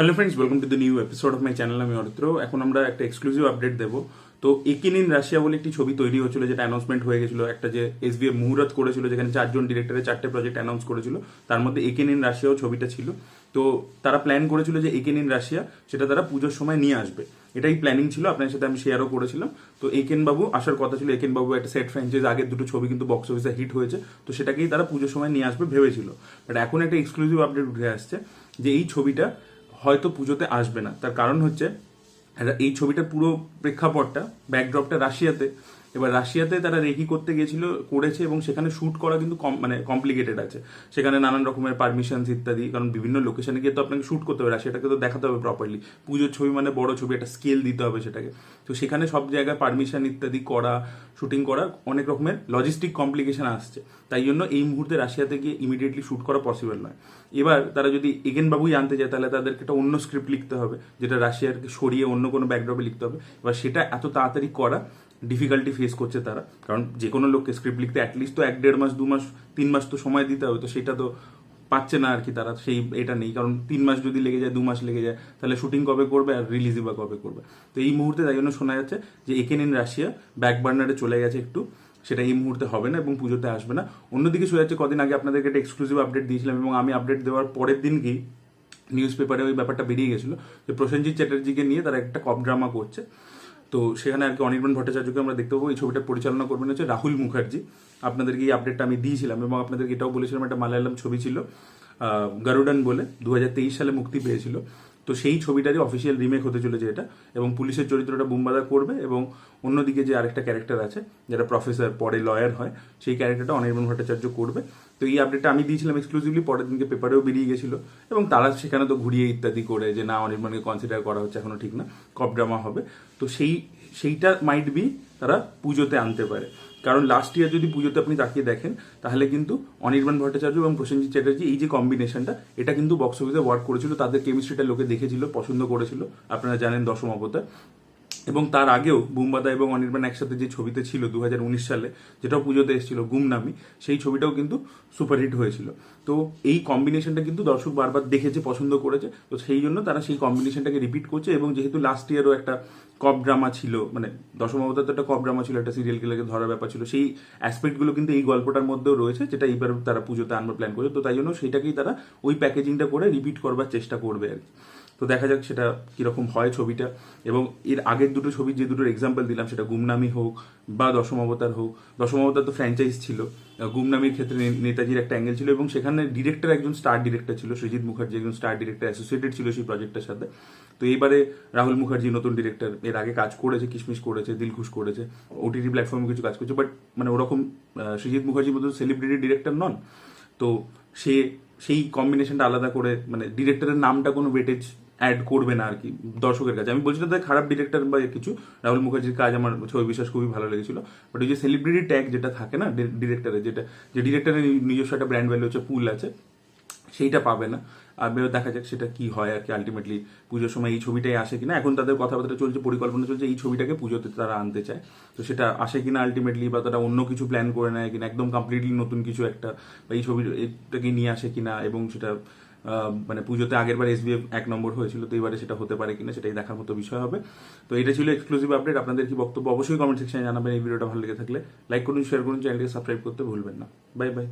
Hello friends welcome to the new episode of my channel আমি অরিত্র এখন আমরা একটা এক্সক্লুসিভ আপডেট দেবো। তো একিন ইন রাশিয়া বলে একটি ছবি তৈরি হচ্ছিল যেটা অ্যানাউন্সমেন্ট হয়ে গেছিল। একটা যে এস বি মুহূর্ত করেছিল, যেখানে চারজন ডিরেক্টরের চারটে প্রজেক্ট অ্যানাউন্স করেছিল। তার মধ্যে একিন ইন রাশিয়াও ছবিটা ছিল। তো তারা প্ল্যান করেছিল যে একেন ইন রাশিয়া সেটা তারা পুজোর সময় নিয়ে আসবে। এটাই প্ল্যানিং ছিল আপনার সাথে আমি শেয়ারও করেছিলাম। তো একেন বাবু, আসার কথা ছিল একেন বাবু একটা সেট ফ্র্যাঞ্চাইজ আগের দুটো ছবি কিন্তু বক্স অফিসে হিট হয়েছে। তো সেটাকেই তারা পুজোর সময় নিয়ে আসবে ভেবেছিল। বাট এখন একটা এক্সক্লুসিভ আপডেট উঠে আসছে, যে এই ছবিটা হয়তো পুজোতে আসবে না। তার কারণ হচ্ছে এই ছবিটার পুরো প্রেক্ষাপটটা ব্যাকড্রপটা রাশিয়াতে এবার রাশিয়াতে তারা রেকি করতে গেছিল করেছে এবং সেখানে শুট করা কিন্তু কম মানে কমপ্লিকেটেড আছে। সেখানে নানান রকমের পারমিশনস ইত্যাদি, কারণ বিভিন্ন লোকেশনে গিয়ে তো আপনাকে শুট করতে হবে, রাশিয়াটাকে তো দেখাতে হবে প্রপারলি পুজোর ছবি মানে বড় ছবি, একটা স্কেল দিতে হবে সেটাকে। তো সেখানে সব জায়গায় পারমিশন ইত্যাদি করা শুটিং করা, অনেক রকমের লজিস্টিক কমপ্লিকেশন আসছে। তাই জন্য এই মুহূর্তে রাশিয়াতে গিয়ে ইমিডিয়েটলি শুট করা পসিবল নয়। এবার তারা যদি এগেন বাবুই আনতে যায় তাহলে তাদেরকে একটা অন্য স্ক্রিপ্ট লিখতে হবে, যেটা রাশিয়ারকে সরিয়ে অন্য কোনো ব্যাকড্রপে লিখতে হবে। এবার সেটা এত তাড়াতাড়ি করা ডিফিকাল্টি ফেস করছে তারা। কারণ যে কোনো লোককে স্ক্রিপ্ট লিখতে অ্যাটলিস্ট তো এক দেড় মাস, দু মাস, তিন মাস তো সময় দিতে হবে, তো সেটা তো পাচ্ছে না আর কি তারা, সেই এটা নেই। কারণ তিন মাস যদি লেগে যায়, দু মাস লেগে যায়, তাহলে শুটিং কবে করবে আর রিলিজই বা কবে করবে? তো এই মুহূর্তে তাই জন্য শোনা যাচ্ছে যে একেন ইন রাশিয়া ব্যাক বার্নারে চলে গেছে একটু। সেটা এই মুহূর্তে হবে না এবং পুজোতে আসবে না। অন্যদিকে শোনা যাচ্ছে, কদিন আগে আপনাদেরকে একটা এক্সক্লুসিভ আপডেট দিয়েছিলাম এবং আমি আপডেট দেওয়ার পরের দিনকেই নিউজ পেপারে ওই ব্যাপারটা বেরিয়ে গেছিল যে প্রসেনজিৎ চ্যাটার্জিকে নিয়ে তারা একটা কপ ড্রামা করছে। তো সেখানে আর কি অনির্বাণ ভট্টাচার্যকে আমরা দেখতে পাবো। এই ছবিটা পরিচালনা করবেন হচ্ছে রাহুল মুখার্জি। আপনাদেরকে এই আপডেটটা আমি দিয়েছিলাম এবং আপনাদেরকে এটাও বলেছিলাম, একটা মালায়ালাম ছবি ছিল গারুডান বলে, দুহাজার তেইশ সালে মুক্তি পেয়েছিল। তো সেই ছবিটারই অফিসিয়াল রিমেক হতে চলেছে এটা, এবং পুলিশের চরিত্রটা বুম্বাদা করবে, এবং অন্যদিকে যে আরেকটা ক্যারেক্টার আছে, যেটা প্রফেসর পরে লয়ার হয়, সেই ক্যারেক্টারটা অনির্বাণ ভট্টাচার্য করবে। তো এই আপডেটটা আমি দিয়েছিলাম এক্সক্লুসিভলি পরের দিনকে পেপারেও বেরিয়ে গেছিল, এবং তারা সেখানে তো ঘুরিয়ে ইত্যাদি করে যে না, অনির্বাণকে কনসিডার করা হচ্ছে, এখনও ঠিক না কপ ড্রামা হবে। তো সেই, সেইটা মাইট বি তারা পুজোতে আনতে পারে। কারণ লাস্ট ইয়ার যদি পুজোতে আপনি তাকিয়ে দেখেন, তাহলে কিন্তু অনির্বাণ ভট্টাচার্য এবং প্রসেনজিৎ চ্যাটার্জি এই যে কম্বিনেশনটা এটা কিন্তু বক্স অফিসে ওয়ার্ক করেছিল, তাদের কেমিস্ট্রিটা লোকে দেখেছিল, পছন্দ করেছিল। আপনারা জানেন দশম অবতার। এবং তার আগেও বুম্বাদা এবং অনির্বাণ একসাথে যে ছবিতে ছিল দু হাজার উনিশ সালে, যেটাও পুজোতে এসেছিল, গুমনামি, সেই ছবিটাও কিন্তু সুপারহিট হয়েছিল। তো এই কম্বিনেশনটা কিন্তু দর্শক বারবার দেখেছে, পছন্দ করেছে, তো সেই জন্য তারা সেই কম্বিনেশনটাকে রিপিট করছে এবং যেহেতু লাস্ট ইয়ারও একটা কপ ড্রামা ছিল মানে দশম অবতার তো একটা কপ ড্রামা ছিল, একটা সিরিয়াল কিলারকে ধরার ব্যাপার ছিল, সেই অ্যাসপেক্টগুলো কিন্তু এই গল্পটার মধ্যেও রয়েছে, যেটা এইবার তারা পুজোতে আনবার প্ল্যান করেছে, তো তাই জন্য সেটাকেই তারা ওই প্যাকেজিংটা করে রিপিট করবার চেষ্টা করবে আর কি। তো দেখা যাক সেটা কীরকম হয় ছবিটা। এবং এর আগের দুটো ছবি যে দুটোর এক্সাম্পল দিলাম, সেটা গুমনামি হোক বা দশম অবতার হোক। দশম অবতার তো ফ্র্যাঞ্চাইজ ছিল। গুমনামির ক্ষেত্রে নেতাজির একটা অ্যাঙ্গেল ছিল এবং সেখানে ডিরেক্টর একজন স্টার ডিরেক্টর ছিল সৃজিৎ মুখার্জি একজন স্টার ডিরেক্টর অ্যাসোসিয়েটেড ছিল সেই প্রজেক্টের সাথে। তো এবারে রাহুল মুখার্জি নতুন ডিরেক্টর এর আগে কাজ করেছে, কিশমিশ করেছে, দিলখুশ করেছে ওটিটি প্ল্যাটফর্মে কিছু কাজ করছে বাট মানে ওরকম সৃজিৎ মুখার্জির মতো সেলিব্রিটি ডিরেক্টর নন। তো সে, সেই কম্বিনেশনটা আলাদা করে মানে ডিরেক্টরের নামটা কোনো ওয়েটেজ অ্যাড করবে না আর কি, দর্শকের কাছে। আমি বলছি না তাই খারাপ ডিরেক্টর বা কিছু, রাহুল মুখার্জির কাজ আমার ছবি বিশ্বাস খুবই ভালো লেগেছিল বাট ওই যে সেলিব্রিটি ট্যাগ যেটা থাকে না ডিরেক্টরের যেটা, যে ডিরেক্টরের নিজস্ব একটা ব্র্যান্ড ভ্যালু হচ্ছে পুল আছে, সেইটা পাবে না। আর দেখা যাক সেটা কি হয় আর কি আলটিমেটলি পুজোর সময় এই ছবিটাই আসে কিনা। এখন তাদের কথাবার্তা চলছে, পরিকল্পনা চলছে, এই ছবিটাকে পুজোতে তারা আনতে চায়। তো সেটা আসে কিনা আলটিমেটলি বা তারা অন্য কিছু প্ল্যান করে নেয় কিনা, একদম কমপ্লিটলি নতুন কিছু একটা, বা এই ছবি এটাকে নিয়ে আসে কিনা এবং সেটা মানে পুজোতে আগের বার এসবিএফ এক নম্বর হয়েছিল, তো এবারে সেটা হতে পারে কিনা সেটাই দেখার মতো বিষয় হবে। তো এটা ছিল এক্সক্লুসিভ আপডেট আপনাদের কি বক্তব্য অবশ্যই কমেন্ট সেকশনে জানাবেন। এই ভিডিওটা ভালো লেগে থাকলে লাইক করুন শেয়ার করুন চ্যানেলকে সাবস্ক্রাইব করতে ভুলবেন না। Bye bye